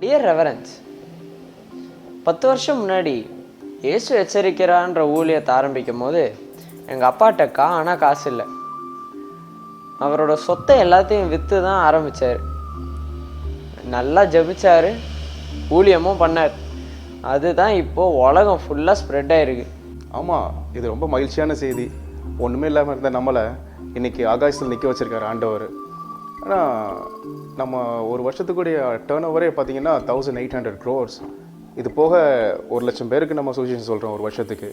Dear reverence பத்து வருஷம் முன்னாடி இயேசு எச்சரிக்கிறான்ற ஊழியத்தை ஆரம்பிக்கும் போது எங்கள் அப்பாட்ட காணா காசு இல்லை. அவரோட சொத்தை எல்லாத்தையும் விற்று தான் ஆரம்பித்தார் நல்லா ஜபிச்சார் ஊழியமும் பண்ணார். அதுதான் இப்போது உலகம் ஃபுல்லாக ஸ்ப்ரெட் ஆயிருக்கு. ஆமாம் இது ரொம்ப மகிழ்ச்சியான செய்தி. ஒன்றுமே இல்லாமல் இருந்த நம்மளை இன்னைக்கு ஆகாசத்தில் நிற்க வச்சிருக்காரு ஆண்டவர். ஆனால் நம்ம ஒரு வருஷத்துக்குடைய டேர்ன் ஓவரே பார்த்தீங்கன்னா தௌசண்ட் எயிட் ஹண்ட்ரட் க்ரோர்ஸ் இது போக ஒரு லட்சம் பேருக்கு நம்ம அசோசியேஷன் சொல்கிறோம் ஒரு வருஷத்துக்கு.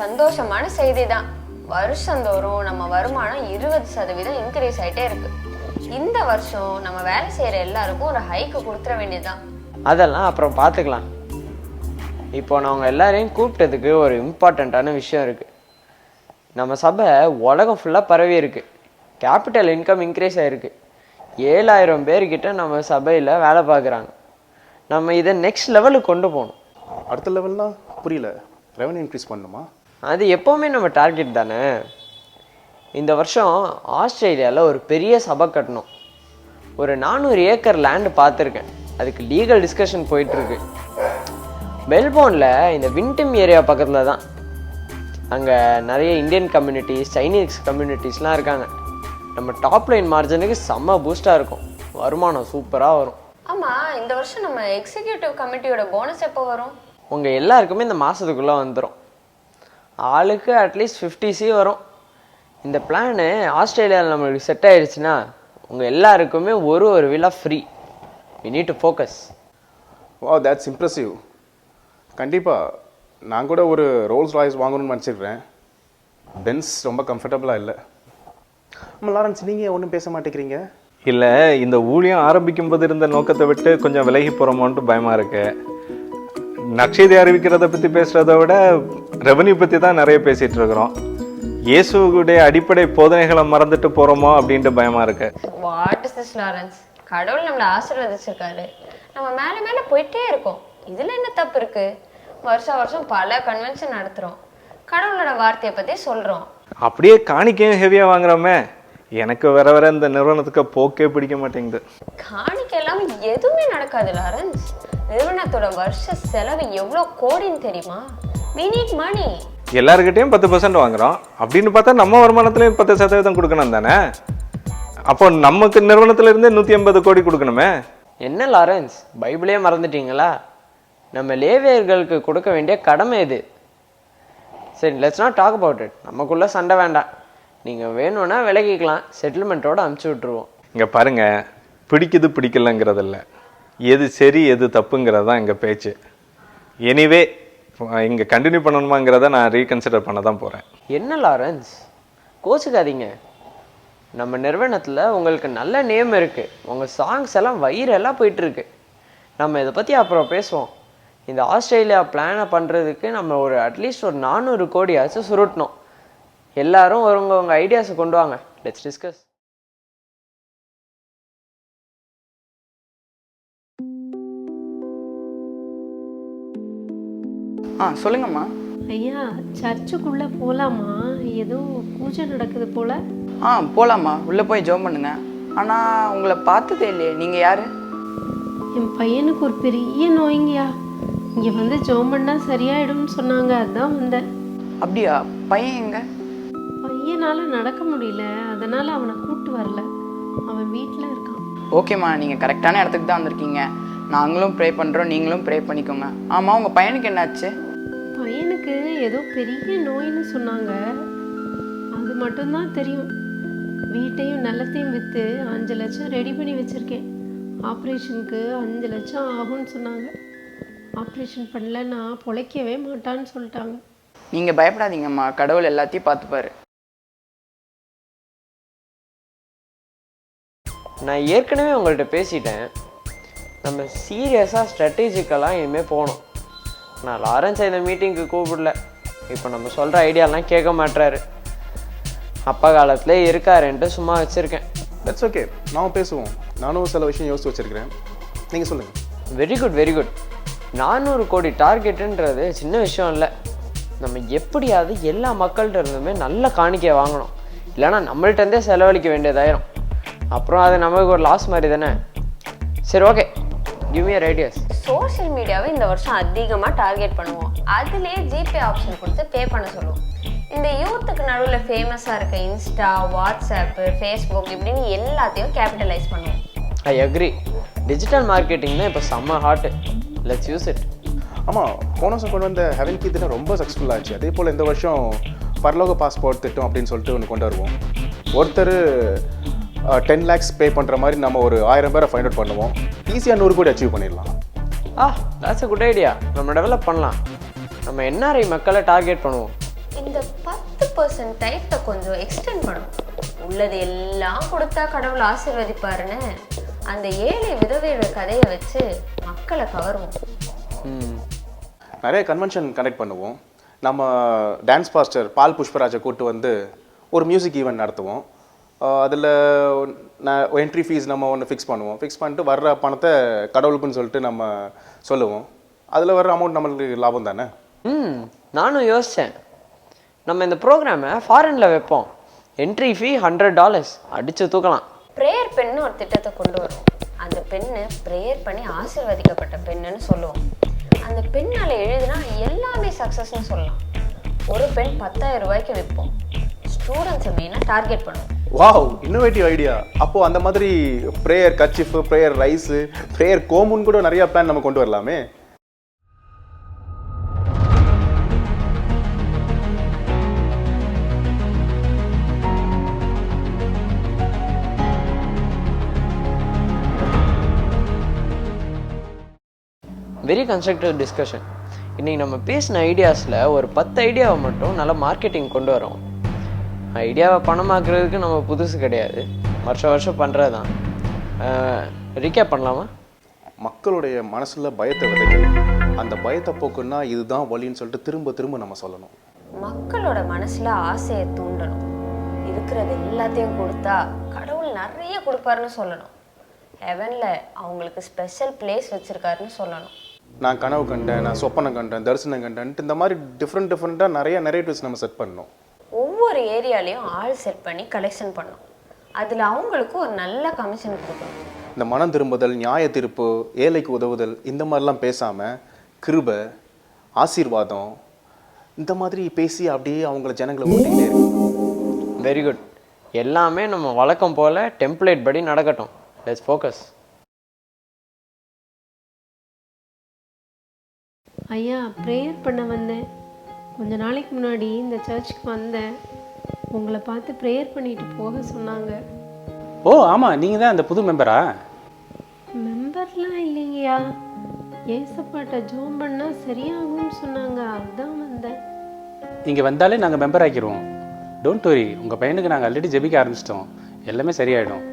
சந்தோஷமான செய்தி தான் வருஷந்தோறும் நம்ம வருமானம் இருபது சதவீதம் இன்க்ரீஸ் ஆயிட்டே இருக்கு. இந்த வருஷம் நம்ம வேலை செய்யற எல்லாருக்கும் ஒரு ஹைக்கு கொடுத்துட வேண்டியதுதான். அதெல்லாம் அப்புறம் பார்த்துக்கலாம். இப்போ நான் உங்க எல்லாரையும் கூப்பிட்டதுக்கு ஒரு இம்பார்ட்டண்ட்டான விஷயம் இருக்குது நம்ம சபை உலகம் ஃபுல்லாக பரவி இருக்கு. கேபிட்டல் இன்கம் இன்க்ரீஸ் ஆயிருக்கு. ஏழாயிரம் பேர்கிட்ட நம்ம சபையில் வேலை பார்க்குறாங்க. நம்ம இதை நெக்ஸ்ட் லெவலுக்கு கொண்டு போகணும். அடுத்த லெவல்னா புரியல. ரெவன்யூ இன்க்ரீஸ் பண்ணணுமா? அது எப்போவுமே நம்ம டார்கெட் தானே. இந்த வருஷம் ஆஸ்திரேலியாவில் ஒரு பெரிய சபை கட்டணும். ஒரு நானூறு ஏக்கர் லேண்டு பார்த்துருக்கேன். அதுக்கு லீகல் டிஸ்கஷன் போயிட்டுருக்கு. மெல்போர்னில் இந்த வின்டம் ஏரியா பக்கத்தில் தான் அங்கே நிறைய இந்தியன் கம்யூனிட்டிஸ் சைனீஸ் கம்யூனிட்டிஸ்லாம் இருக்காங்க. நம்ம டாப் லைன் மார்ஜினுக்கு செம்ம பூஸ்டாக இருக்கும். வருமானம் சூப்பராக வரும். ஆமா இந்த வருஷம் நம்ம எக்ஸிகியூட்டிவ் கமிட்டியோட போனஸ் எப்போ வரும்? உங்கள் எல்லாருக்குமே இந்த மாதத்துக்குள்ளே வந்துடும் ஆளுக்கு அட்லீஸ்ட் ஃபிஃப்டி சி வரும். இந்த பிளானு ஆஸ்திரேலியாவில் நம்மளுக்கு செட் ஆயிடுச்சுன்னா உங்கள் எல்லாருக்குமே ஒரு ஒரு விழா free we need to focus வா தேட்ஸ் இம்ப்ரெசிவ் கண்டிப்பாக நான் கூட ஒரு ரோல்ஸ் ராய்ஸ் வாங்கணும்னு நினச்சிருக்கிறேன். பென்ஸ் ரொம்ப கம்ஃபர்டபுளாக இல்லை. ஆமாம் லாரன்ஸ் நீங்கள் ஒன்றும் பேச மாட்டேங்கிறீங்க? இல்லை இந்த ஊழியம் ஆரம்பிக்கும் போது இருந்த நோக்கத்தை விட்டு கொஞ்சம் விலகி போகிறோமோன்ட்டு பயமாக இருக்கு. நற்செய்தி அறிவிக்கிறத பற்றி பேசுகிறத விட ரெவன்யூ பற்றி தான் நிறைய பேசிகிட்டு இருக்கிறோம். இயேசுடைய அடிப்படை போதனைகளை மறந்துட்டு போகிறோமோ அப்படின்ட்டு பயமாக இருக்கு. வாட் இஸ் திஸ் லாரன்ஸ் கடவுள் நம்மளை ஆசீர்வதிச்சிருக்காரு. நம்ம மேல மேல போயிட்டே இருக்கோம். இதுல என்ன தப்பு இருக்கு? வருஷம் வருஷம் பல கன்வென்ஷன் நடத்துறோம். கடவுளோட வார்த்தையை பத்தி சொல்றோம். அப்படியே காணிக்கையும் ஹெவியாக வாங்குறோமே. எனக்கு வர வர இந்த நிறுவனத்துக்கு போக்கே பிடிக்க மாட்டேங்குது. காணிக்க இல்லாம எதுவுமே நடக்காது லாரன்ஸ். நிறுவனத்தோட வருஷ செலவு எவ்வளோ கோடின்னு தெரியுமா? We need money. எல்லாருக்கிட்டையும் பத்து பர்சன்ட் வாங்குறோம். அப்படின்னு பார்த்தா நம்ம வருமானத்துலேயும் பத்து சதவீதம் கொடுக்கணும் தானே? அப்போ நமக்கு நிறுவனத்துல இருந்தே நூற்றி எண்பது கோடி கொடுக்கணுமே. என்ன லாரன்ஸ்? பைபிளே மறந்துட்டீங்களா? நம்ம லேவியர்களுக்கு கொடுக்க வேண்டிய கடமை இது. சரி let's not talk about it நமக்குள்ளே சண்டை வேண்டாம். நீங்கள் வேணும்னா விலகிக்கலாம். செட்டில்மெண்ட்டோட அமுச்சு விட்ருவோம் இங்கே பாருங்க பிடிக்குது பிடிக்கலங்கிறதில்ல. எது சரி எது தப்புங்கிறது தான் எங்கள் பேச்சு. எனிவே இங்கே கண்டினியூ பண்ணணுமாங்கிறத நான் ரீகன்சிடர் பண்ண தான் போகிறேன் என்ன லாரன்ஸ் கோச்சுக்காதீங்க. நம்ம நிறுவனத்தில் உங்களுக்கு நல்ல நேம் இருக்குது உங்கள் சாங்ஸ் எல்லாம் வைரலாக போயிட்டுருக்கு நம்ம இதை பற்றி அப்புறம் பேசுவோம். இந்த ஆஸ்திரேலியா பிளானை பண்ணுறதுக்கு நம்ம ஒரு அட்லீஸ்ட் ஒரு நானூறு கோடியாச்சும் சுருட்டணும். எல்லாரும் உங்க உங்கள் ஐடியாஸை கொண்டு வாங்க. லெட்ஸ் டிஸ்கஸ் ஆ சொல்லுங்கம்மா. ஐயா சர்ச்சுக்குள்ள போலாமா? ஏதோ பூஜை நடக்குது போல. ஆ போகலாம்மா உள்ளே போய் ஜோம் பண்ணுங்க. ஆனால் உங்களை பார்த்ததே இல்லையே. நீங்கள் யார்? என் பையனுக்கு ஒரு பெரிய நோய்ங்கயா இங்க வந்து ஜோம் பண்ணா சரியாயிடும்னு சொன்னாங்க. அதான் வந்தேன். அப்படியா? பையன் எங்க? பையனால நடக்க முடியல. அதனால அவனை கூட்டு வரல. அவன் வீட்டில் இருக்கான். ஓகேம்மா நீங்கள் கரெக்டான இடத்துக்கு தான் வந்திருக்கீங்க. நாங்களும் ப்ரே பண்ணுறோம் நீங்களும் ப்ரே பண்ணிக்கோங்க. ஆமாம் உங்கள் பையனுக்கு என்னாச்சு? பையனுக்கு ஏதோ பெரிய நோய்னு சொன்னாங்க. அது மட்டும்தான் தெரியும். வீட்டையும் நிலத்தையும் விற்று அஞ்சு லட்சம் ரெடி பண்ணி வச்சுருக்கேன். ஆப்ரேஷனுக்கு அஞ்சு லட்சம் ஆகும்னு சொன்னாங்க. ஆப்ரேஷன் பண்ணலன்னா பொழைக்கவே மாட்டான்னு சொல்லிட்டாங்க. நீங்கள் பயப்படாதீங்கம்மா கடவுள் எல்லாத்தையும் பார்த்துப்பாரு. நான் ஏற்கனவே உங்கள்கிட்ட பேசிட்டேன். நம்ம சீரியஸாக ஸ்ட்ராட்டஜிக்கெல்லாம் இனிமேல் போகணும். நான் லாரன்ஸ் இந்த மீட்டிங்க்கு கூப்பிடல. இப்போ நம்ம சொல்கிற ஐடியாலாம் கேட்க மாட்றாரு. அப்பா காலத்தில் இருக்காருன்ட்டு சும்மா வச்சுருக்கேன். தட்ஸ் ஓகே நாம பேசுவோம். நானும் சில விஷயம் யோசிச்சு வச்சிருக்கிறேன். நீங்கள் சொல்லுங்கள் வெரி குட் வெரி குட் நானூறு கோடி டார்கெட்டுன்றது சின்ன விஷயம் இல்லை. நம்ம எப்படியாவது எல்லா மக்கள்கிட்ட இருந்துமே நல்ல காணிக்கையை வாங்கணும். இல்லைன்னா நம்மள்ட்டேருந்தே செலவழிக்க வேண்டியதாயிரும். அப்புறம் அது நமக்கு ஒரு லாஸ் மாதிரி தானே? சரி okay give your ideas social மீடியாவை இந்த வருஷம் அதிகமாக டார்கெட் பண்ணுவோம். அதுலேயே ஜிபே ஆப்ஷன் கொடுத்து பே பண்ண சொல்லுவோம். இந்த யூத்துக்கு நடுவில் ஃபேமஸாக இருக்க இன்ஸ்டா வாட்ஸ்அப்பு ஃபேஸ்புக் இப்படின்னு எல்லாத்தையும் கேபிட்டலைஸ் பண்ணுவோம். ஐ அக்ரி டிஜிட்டல் மார்க்கெட்டிங் தான் இப்போ செம்ம ஹாட்டு லெட்ஸ் யூஸ் இட் ஆமாம் போன வருஷம் கொண்டு வந்த ஹெவன் கீ திட்டம் ரொம்ப சக்ஸஸ்ஃபுல் ஆச்சு. அதே போல் இந்த வருஷம் பரலோக பாஸ்போர்ட் திட்டம் அப்படின்னு சொல்லிட்டு ஒன்று கொண்டு வருவோம். ஒருத்தர் டென் லேக்ஸ் பே பண்ணுற மாதிரி நம்ம ஒரு ஆயிரம் பேரை ஃபைண்ட் அவுட் பண்ணுவோம். ஈஸியாக நூறு கோடி அச்சீவ் பண்ணிடலாம். Ah that's a good idea நம்ம டெவலப் பண்ணலாம். நம்ம என்ஆர்ஐ மக்களை டார்கெட் பண்ணுவோம். இந்த பத்து பர்சன்ட் டைத்தை கொஞ்சம் எக்ஸ்டெண்ட் பண்ணும் உள்ளது எல்லாம் கொடுத்தா கடவுள் ஆசீர்வதிப்பாருன்னு. அந்த ஏழை விதவையோட கதையை வச்சு மக்களை கவருவோம். ம். நிறைய கன்வென்ஷன் கனெக்ட் பண்ணுவோம். நம்ம டான்ஸ் பாஸ்டர் பால் புஷ்பராஜை கூட்டு வந்து ஒரு மியூசிக் ஈவெண்ட் நடத்துவோம். அதில் நான் என்ட்ரி ஃபீஸ் நம்ம ஒன்று ஃபிக்ஸ் பண்ணுவோம். ஃபிக்ஸ் பண்ணிட்டு வர்ற பணத்தை கடவுளுக்குன்னு சொல்லிட்டு நம்ம சொல்லுவோம். அதில் வர்ற அமௌண்ட் நம்மளுக்கு லாபம் தானே? ம் நானும் யோசித்தேன் நம்ம இந்த ப்ரோக்ராமை ஃபாரினில் வைப்போம். என்ட்ரி ஃபீ ஹண்ட்ரட் டாலர்ஸ் அடித்து தூக்கலாம். ப்ரேயர் பென்னு ஒரு திட்டத்தை கொண்டு வருவோம். அந்த பெண்ணு ப்ரேயர் பண்ணி ஆசீர்வதிக்கப்பட்ட பெண்ணுன்னு சொல்லுவோம். அந்த பெண்ணால் எழுதினா எல்லாமே சக்ஸஸ்ன்னு சொல்லலாம். ஒரு பெண் பத்தாயிரம் ரூபாய்க்கு விற்போம். ஸ்டூடெண்ட்ஸை மெயினாக டார்கெட் பண்ணுவோம். வாவ் இன்னோவேட்டிவ் ஐடியா அப்போது அந்த மாதிரி ப்ரேயர் கச்சிஃபு ப்ரேயர் ரைஸு ப்ரேயர் கோமுன்னு கூட நிறைய பிளான் நம்ம கொண்டு வரலாமே. வெரி கன்ஸ்ட்ரக்டிவ் டிஸ்கஷன் இன்றைக்கி நம்ம பேசின ஐடியாஸில் ஒரு பத்து ஐடியாவை மட்டும் நல்ல மார்க்கெட்டிங் கொண்டு வரோம். ஐடியாவை பணமாக்குறதுக்கு நம்ம புதுசு கிடையாது. வருஷம் வருஷம் பண்ணுறது தான் ரீகேப் பண்ணலாமா? மக்களுடைய மனசில் பயத்தை விதைக்கணும். அந்த பயத்தை போக்குன்னா இதுதான் வழின்னு சொல்லிட்டு திரும்ப திரும்ப நம்ம சொல்லணும். மக்களோட மனசுல ஆசையை தூண்டணும். இருக்கிறது எல்லாத்தையும் கொடுத்தா கடவுள் நிறைய கொடுப்பாருன்னு சொல்லணும். ஹெவன்ல அவங்களுக்கு ஸ்பெஷல் பிளேஸ் வச்சிருக்காருன்னு சொல்லணும். நான் கனவு கண்டேன் நான் சொப்பனம் கண்டேன் தரிசனம் கண்டேன்ட்டு இந்த மாதிரி டிஃப்ரெண்ட் டிஃப்ரெண்ட்டாக நிறைய நெரேட்டிவ்ஸ் நம்ம செட் பண்ணணும் ஒவ்வொரு ஏரியாலையும் ஆள் செட் பண்ணி கலெக்ஷன் பண்ணணும் அதில் அவங்களுக்கு ஒரு நல்ல கமிஷன் கொடுக்கணும் இந்த மனம் திரும்புதல் நியாய தீர்ப்பு ஏழைக்கு உதவுதல் இந்த மாதிரிலாம் பேசாமல் கிருபை ஆசீர்வாதம் இந்த மாதிரி பேசி அப்படியே அவங்கள ஜனங்களை ஓட்டிக்கிட்டே இருக்கு. வெரி குட் எல்லாமே நம்ம வழக்கம் போல் டெம்ப்ளேட் படி நடக்கட்டும். லெட்ஸ் ஃபோக்கஸ் ஐயா ப்ரேயர் பண்ண வந்தேன். கொஞ்ச நாளைக்கு முன்னாடி இந்த சர்ச்சுக்கு வந்தேன். உங்களை பார்த்து ப்ரேயர் பண்ணிட்டு போக சொன்னாங்க. ஓ ஆமாம் நீங்கள் தான் அந்த புது மெம்பரா மெம்பர்லாம் இல்லைங்கய்யா. ஏசப்பாட்ட ஜோம் பண்ணா சரியாகும்னு சொன்னாங்க. அதுதான் வந்தேன். இங்கே வந்தாலே நாங்கள் மெம்பர் ஆக்கிடுவோம் டோன்ட் வரி உங்கள் பையனுக்கு நாங்கள் ஆல்ரெடி ஜெபிக்க ஆரம்பிச்சிட்டோம். எல்லாமே சரியாயிடும்.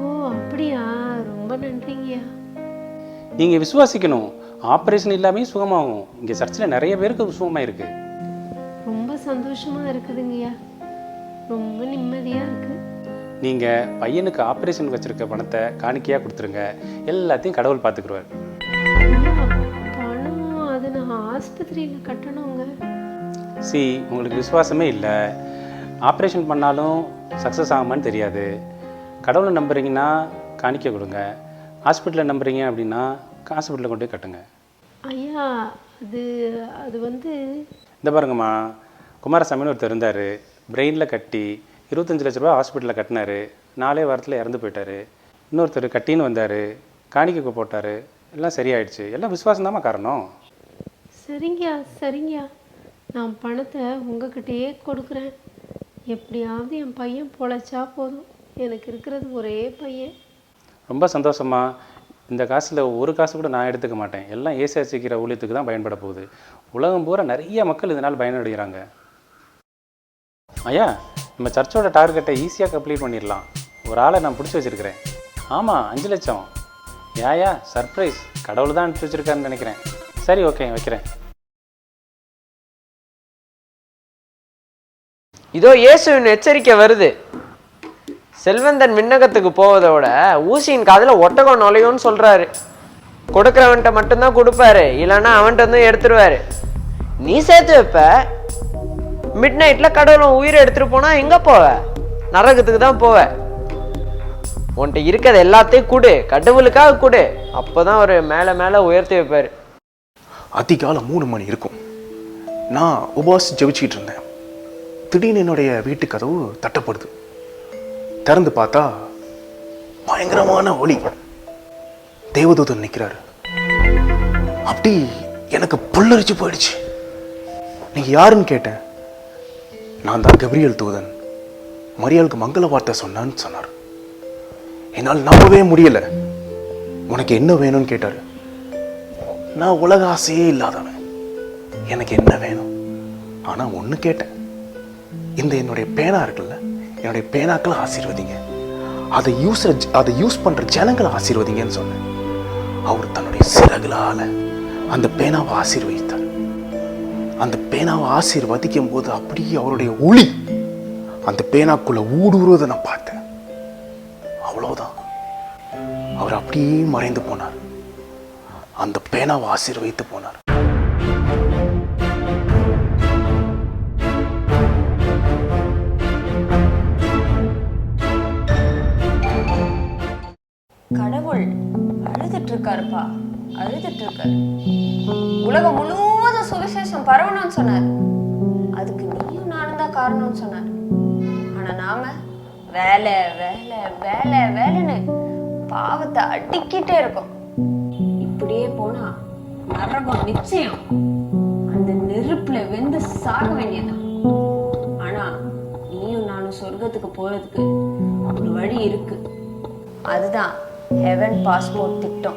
ஓ அப்படியா? ரொம்ப நன்றிங்கய்யா. நீங்கள் விசுவாசிக்கணும். ஆப்ரேஷன் இல்லாமல் சுகமாகும். இங்கே சர்ச்சில் நிறைய பேருக்கு சுகமாக இருக்குது ரொம்ப சந்தோஷமா இருக்குதுங்கய்யா ரொம்ப நிம்மதியா இருக்கு. நீங்கள் பையனுக்கு ஆப்ரேஷன் வச்சுருக்க பணத்தை காணிக்கையாக கொடுத்துருங்க. எல்லாத்தையும் கடவுள் பார்த்துக்குருவார் பணம் அது நான் ஆஸ்பத்திரியில் கட்டணுங்க. சி உங்களுக்கு விசுவாசமே இல்லை. ஆப்ரேஷன் பண்ணாலும் சக்ஸஸ் ஆகுமான்னு தெரியாது. கடவுளை நம்புறீங்கன்னா காணிக்க கொடுங்க. ஹாஸ்பிட்டலில் நம்புறீங்க அப்படின்னா ஹாஸ்பிட்டலில் கொண்டு போய் கட்டுங்க. ஐயா அது அது வந்து இந்த பாருங்கம்மா குமாரசாமின்னு ஒருத்தர் இருந்தார். பிரெயினில் கட்டி இருபத்தஞ்சு லட்ச ரூபா ஹாஸ்பிட்டலில் கட்டினாரு. நாலே வாரத்தில் இறந்து போயிட்டாரு. இன்னொருத்தர் கட்டின்னு வந்தார். காணிக்கை போட்டார். எல்லாம் சரியாயிடுச்சு. எல்லாம் விசுவாசம் காரணம். சரிங்கய்யா சரிங்கய்யா. நான் பணத்தை உங்ககிட்டயே கொடுக்குறேன். எப்படியாவது என் பையன் பொழைச்சா போதும். எனக்கு இருக்கிறது ஒரே பையன். ரொம்ப சந்தோஷமா இந்த காசில் ஒரு காசு கூட நான் எடுத்துக்க மாட்டேன். எல்லாம் ஏசாச்சிக்கிற ஊழியத்துக்கு தான் பயன்பட போகுது. உலகம் பூரா நிறைய மக்கள் இதனால் பயனடைகிறாங்க. ஐயா நம்ம சர்ச்சோட டார்கெட்டை ஈஸியாக கம்ப்ளீட் பண்ணிடலாம். ஒரு ஆளை நான் பிடிச்சி வச்சிருக்கிறேன். ஆமாம் அஞ்சு லட்சம். Yeah yeah surprise. கடவுள் தான் அனுப்பிச்சி வச்சுருக்காருன்னு நினைக்கிறேன். சரி ஓகே வைக்கிறேன். இதோ இயேசுவின் எச்சரிக்கை வருது. செல்வந்தன் விண்ணகத்துக்கு போவதை விட ஊசியின் காதில் ஒட்டகம் நுழையும்னு சொல்கிறாரு கொடுக்குறவன்ட்ட மட்டும்தான் கொடுப்பாரு. இல்லைன்னா அவன்கிட்ட வந்து எடுத்துருவாரு. நீ சேர்த்து வைப்ப. மிட் நைட்டில் கடவுளை உயிரை எடுத்துகிட்டு போனால் எங்கே போவ? நரகத்துக்கு தான் போவ. உன்கிட்ட இருக்கிறது எல்லாத்தையும் கொடு. கடவுளுக்காக கொடு. அப்போதான் அவர் மேலே மேலே உயர்த்தி வைப்பார். அதிகாலம் மூணு மணி இருக்கும். நான் உபாஸ் ஜெபிச்சுக்கிட்டு இருந்தேன். திடீர்னு என்னுடைய வீட்டு கதவு தட்டப்படுது. திறந்து பார்த்தா பயங்கரமான ஒளி. தேவதூதன் நிற்கிறாரு அப்படி எனக்கு புல்லரிச்சு போயிடுச்சு. நீங்க யாருன்னு கேட்டேன். நான் தான் கபிரியல் தூதன். மரியாளுக்கு மங்கள வார்த்தை சொன்னான்னு சொன்னார். என்னால் நம்பவே முடியல. உனக்கு என்ன வேணும்னு கேட்டாரு. நான் உலக ஆசையே இல்லாதவன். எனக்கு என்ன வேணும்? ஆனா ஒண்ணு கேட்டேன். இந்த என்னுடைய பேனா இருக்குல்ல என்னுடைய பேனாக்களை ஆசீர்வதிங்க. அதை யூஸ் அதை யூஸ் பண்ற ஜனங்களை ஆசீர்வதிங்கன்னு சொன்னேன். அவர் தன்னுடைய சிறகுகளால் அந்த பேனாவை ஆசீர்வதித்தார். அந்த பேனாவை ஆசீர்வதிக்கும் போது அப்படியே அவருடைய ஒளி அந்த பேனாக்குள்ள ஊடுருவதை நான் பார்த்தேன். அவ்வளவுதான். அவர் அப்படியே மறைந்து போனார். அந்த பேனாவை ஆசீர்வதித்து போனார். கடவுள் அழுதுட்டு இருக்காருப்பா அழுதுட்டு இருக்காரு உலகம் முழுவதும் சுவிசேஷம் பரவணும்னு சொன்னார். அதுக்கு நீயும் நானும் தான் காரணம்னு சொன்னார். ஆனா நாம வேலை வேலை வேலை வேலைன்னு பாவத்தை அடிக்கிட்டே இருக்கோம். இப்படியே போனா நரகம் நிச்சயம் அந்த நெருப்புல வெந்து சாக வேண்டியதான் ஆனா நீயும் நானும் சொர்க்கத்துக்கு போறதுக்கு ஒரு வழி இருக்கு. அதுதான் ஹெவன் பாஸ்போர்ட் திட்டம்.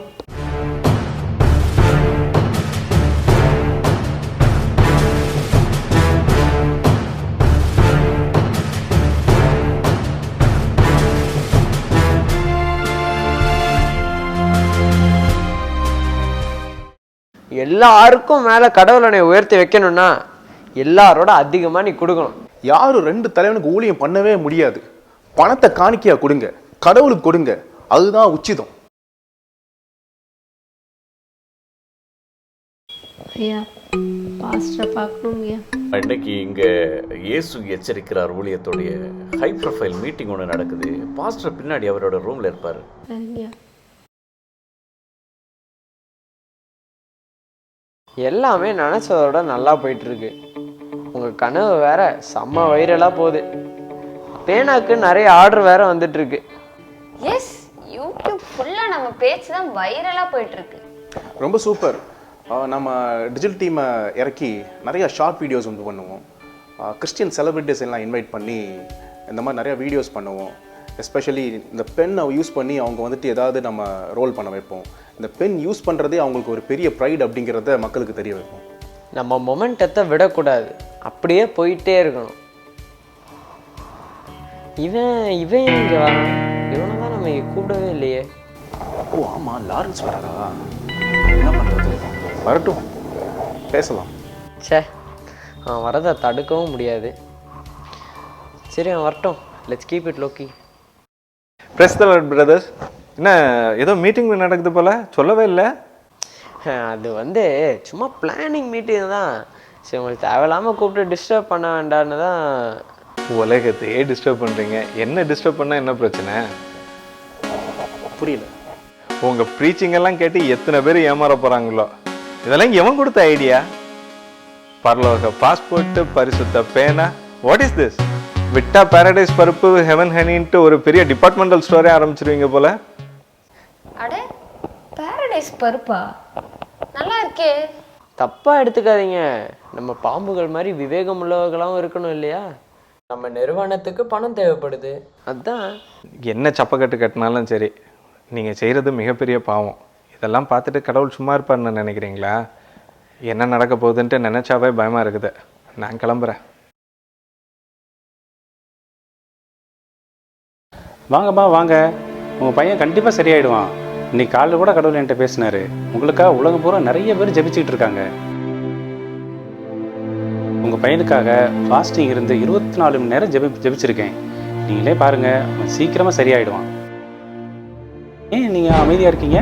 எல்லாருக்கும் மேலே கடவுளனை உயர்த்தி வைக்கணும்னா எல்லாரோட அதிகமாக நீ கொடுக்கணும். யாரும் ரெண்டு தலைவனுக்கு ஊழியம் பண்ணவே முடியாது. பணத்தை காணிக்கையா கொடுங்க. கடவுளுக்கு கொடுங்க. அதுதான் உச்சிதம். ஐயா பாஸ்டரை பார்க்கணும் ஐயா இன்னைக்கு இங்க இயேசு எச்சரிக்கிறார் ஊழியத்துடைய ஹை ப்ரொஃபைல் மீட்டிங் ஒன்று நடக்குது. பாஸ்டர் பின்னாடி அவரோட ரூம்ல இருப்பாரு. எல்லாமே நினச்சதோட நல்லா போயிட்டு இருக்கு உங்கள் கனவு வேற செம்ம வைரலாக போகுது. பேனாக்கு நிறைய ஆர்டர் வேற வந்துட்டு இருக்கு எஸ் யூடியூப் ஃபுல்லா நம்ம பேச்சு தான் வைரலா போயிட்டு இருக்கு ரொம்ப சூப்பர். நம்ம டிஜிட்டல் டீமை இறக்கி நிறைய ஷார்ட் வீடியோஸ் வந்து பண்ணுவோம். கிறிஸ்டியன் செலிபிரிட்டிஸ் எல்லாம் இன்வைட் பண்ணி இந்த மாதிரி நிறைய வீடியோஸ் பண்ணுவோம். எஸ்பெஷலி இந்த பென்னை யூஸ் பண்ணி அவங்க வந்துட்டு ஏதாவது நம்ம ரோல் பண்ண வைப்போம். இந்த பென் யூஸ் பண்ணுறதே அவங்களுக்கு ஒரு பெரிய ப்ரைட் அப்படிங்கிறத மக்களுக்கு தெரிய வைப்போம். நம்ம மொமெண்டத்தை விடக்கூடாது. அப்படியே போயிட்டே இருக்கணும். இவன் இவன் இங்கே வரான் நம்ம கூப்பிடவே இல்லையே. ஓ ஆமாம் லாரன்ஸ் வராரா? என்ன பண்ணுறது வரட்டும் பேசலாம். ச்சே அவன் வரதை தடுக்கவும் முடியாது. சரி அவன் வரட்டும். லெட்ஸ் கீப் இட் லோக்கி பிரஸ் பிரதர்ஸ் என்ன ஏதோ மீட்டிங் நடக்குது போல? சொல்லவே இல்லை. அது வந்து சும்மா பிளானிங் மீட்டிங் தான். சரி உங்களுக்கு தேவையில்லாமல் கூப்பிட்டு டிஸ்டர்ப் பண்ண வேண்டாம்னு தான். உலகத்தையே டிஸ்டர்ப் பண்ணுறீங்க என்ன டிஸ்டர்ப் பண்ணால் என்ன பிரச்சனை? புரியல. உங்கள் ப்ரீச்சிங் எல்லாம் கேட்டு எத்தனை பேர் ஏமாற போகிறாங்களோ இதெல்லாம் எவன் கொடுத்த ஐடியா பரலோக பாஸ்போர்ட்டு பரிசுத்த பேனா வாட் இஸ் திஸ் விட்டா பாரடைஸ் பருப்பு ஹெவன் ஹனின்ட்டு ஒரு பெரிய டிபார்ட்மெண்டல் ஸ்டோரே ஆரம்பிச்சிருவீங்க போல. அட பாரடைஸ் பருப்பா? நல்லா இருக்கே. தப்பாக எடுத்துக்காதீங்க. நம்ம பாம்புகள் மாதிரி விவேகம் உள்ளவர்களாகவும் இருக்கணும் இல்லையா? நம்ம நிறுவனத்துக்கு பணம் தேவைப்படுது. அதான். என்ன சப்பக்கட்டு கட்டினாலும் சரி. நீங்கள் செய்கிறது மிகப்பெரிய பாவம். இதெல்லாம் பார்த்துட்டு கடவுள் சும்மா இருப்பார்னு நினைக்கிறீங்களா? என்ன நடக்க போகுதுன்ட்டு நினச்சாவே பயமாக இருக்குது. நான் கிளம்புறேன். வாங்கம்மா வாங்க. உங்கள் பையன் கண்டிப்பாக சரியாயிடுவான். இன்னைக்கு காலையில் கூட கடவுள் என்கிட்ட பேசினார். உங்களுக்காக உலகம் பூரா நிறைய பேர் ஜெபிச்சுக்கிட்டு இருக்காங்க. உங்கள் பையனுக்காக ஃபாஸ்டிங் இருந்து இருபத்தி நாலு மணி நேரம் ஜெபி ஜெபிச்சிருக்கேன். நீங்களே பாருங்க அவன் சீக்கிரமாக சரியாயிடுவான். ஏன் நீங்கள் அமைதியாக இருக்கீங்க?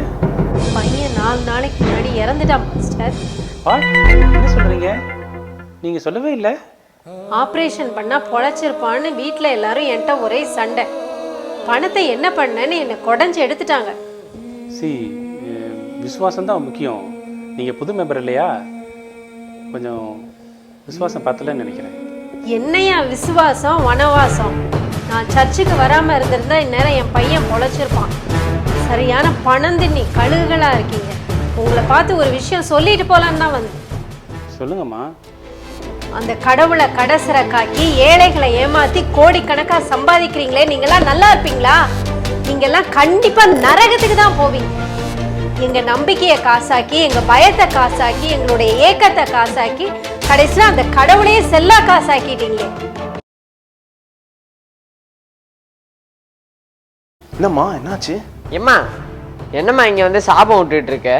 பையன் நாலு நாளைக்கு முன்னாடி இறந்துட்டான் மாஸ்டர்? என்ன சொல்கிறீங்க நீங்கள் சொல்லவே இல்லை. ஆப்ரேஷன் பண்ணா பொழைச்சிருப்பான்னு வீட்டில் எல்லாரும் என்கிட்ட ஒரே சண்டை. பணத்தை என்ன பண்ணேன்னு என்னை குடஞ்சி எடுத்துட்டாங்க. சி விசுவாசம் தான் முக்கியம். நீங்கள் புது மெம்பர் இல்லையா? கொஞ்சம் விசுவாசம் பத்தலைன்னு நினைக்கிறேன். என்னையா விசுவாசம் வனவாசம்? நான் சர்ச்சுக்கு வராமல் இருந்திருந்தா இந்நேரம் என் பையன் பொழைச்சிருப்பான். சரியான பணந்தின்னி கழுகுகளா இருக்கீங்க. உங்களை பார்த்து ஒரு விஷயம் சொல்லிட்டு போலான்னு தான் வந்தேன். சொல்லுங்கம்மா. அந்த கடவுளை கடசிறக்காக்கி ஏழைகளை ஏமாத்தி கோடிக்கணக்காக சம்பாதிக்கிறீங்களே நீங்களாம் நல்லா இருப்பீங்களா? நீங்கெல்லாம் கண்டிப்பா நரகத்துக்கு தான் போவீங்க. எங்க நம்பிக்கையை காசாக்கி எங்க பயத்தை காசாக்கி எங்களுடைய ஏக்கத்தை காசாக்கி கடைசியில் அந்த கடவுளையே செல்லா காசாக்கிட்டீங்களே. என்னம்மா என்னாச்சு? ஏம்மா என்னம்மா இங்கே வந்து சாபம் விட்டுட்டு இருக்க?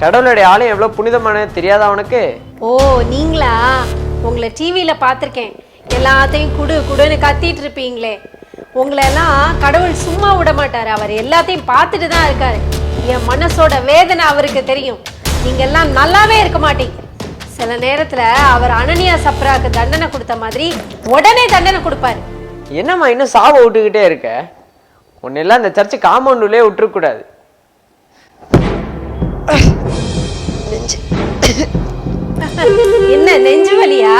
கடவுளுடைய ஆலயம் எவ்வளோ புனிதமானது தெரியாதா உனக்கு? ஓ நீங்களா? உங்களை டிவியில் பார்த்துருக்கேன். எல்லாத்தையும் குடு குடுன்னு கத்திட்டு இருப்பீங்களே. உங்களெல்லாம் கடவுள் சும்மா விட மாட்டார். அவர் எல்லாத்தையும் பார்த்துட்டு தான் இருக்காரு. என் மனசோட வேதனை அவருக்கு தெரியும். நீங்க எல்லாம் நல்லாவே இருக்க மாட்டீங்க. சில நேரத்துல அவர் அனனியா சப்ராக்கு தண்டனை கொடுத்த மாதிரி உடனே தண்டனை கொடுப்பாரு. என்னம்மா இன்னும் சாபம் விட்டுக்கிட்டே இருக்க? உன்னெல்லாம் இந்த சர்ச்சு காம்பவுண்டுலேயே விட்டுறக்கூடாது. என்ன நெஞ்சு வலியா?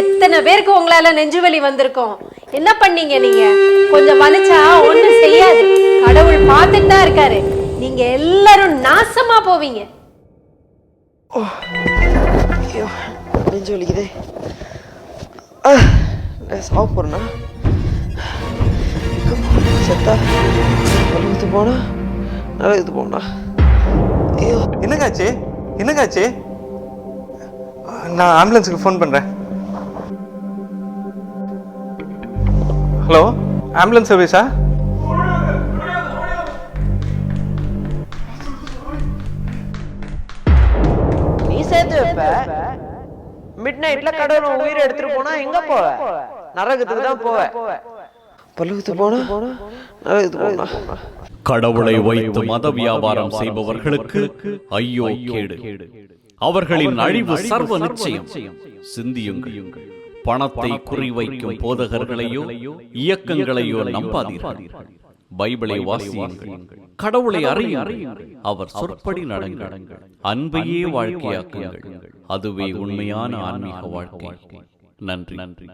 எத்தனை பேருக்கு உங்களால நெஞ்சு வலி வந்திருக்கும்? என்ன பண்ணீங்க நீங்க? கொஞ்சம் வலிச்சா ஒண்ணும் செய்யாது. கடவுள் பார்த்துட்டு தான் இருக்காரு. நீங்க எல்லாரும் நாசமா போவீங்க. நெஞ்சு வலிக்குதே. சாவ செத்தா? வலிக்குது போனா நல்லது போனா ஐயோ. என்னங்காச்சு? என்னங்காச்சு? நான் ஆம்புலன்ஸுக்கு ஃபோன் பண்ணுறேன் ஹலோ? ஆம்புலன்ஸ் சர்வீஸா? நீ சேர்த்து வைப்ப. மிட் நைட்ல கடவுள் உயிரை எடுத்துட்டு போனா எங்க போவ? நரகத்துக்கு தான் போவ. பழுகுத்து போனா? கடவுளை வைத்து மத வியாபாரம் செய்பவர்களுக்கு ஐயோ கேடு. அவர்களின் அழிவு சர்வ நிச்சயம். சிந்தியுங்கள். பணத்தை குறிவைக்கும் போதகர்களையோ இயக்கங்களையோ நம்பாதீர்கள். பைபிளை வாசியுங்கள். கடவுளை அறியுங்கள். அவர் சொற்படி நடங்கள். அன்பையே வாழ்க்கையாக்குங்கள். அதுவே உண்மையான ஆன்மீக வாழ்க்கை. நன்றி. நன்றி.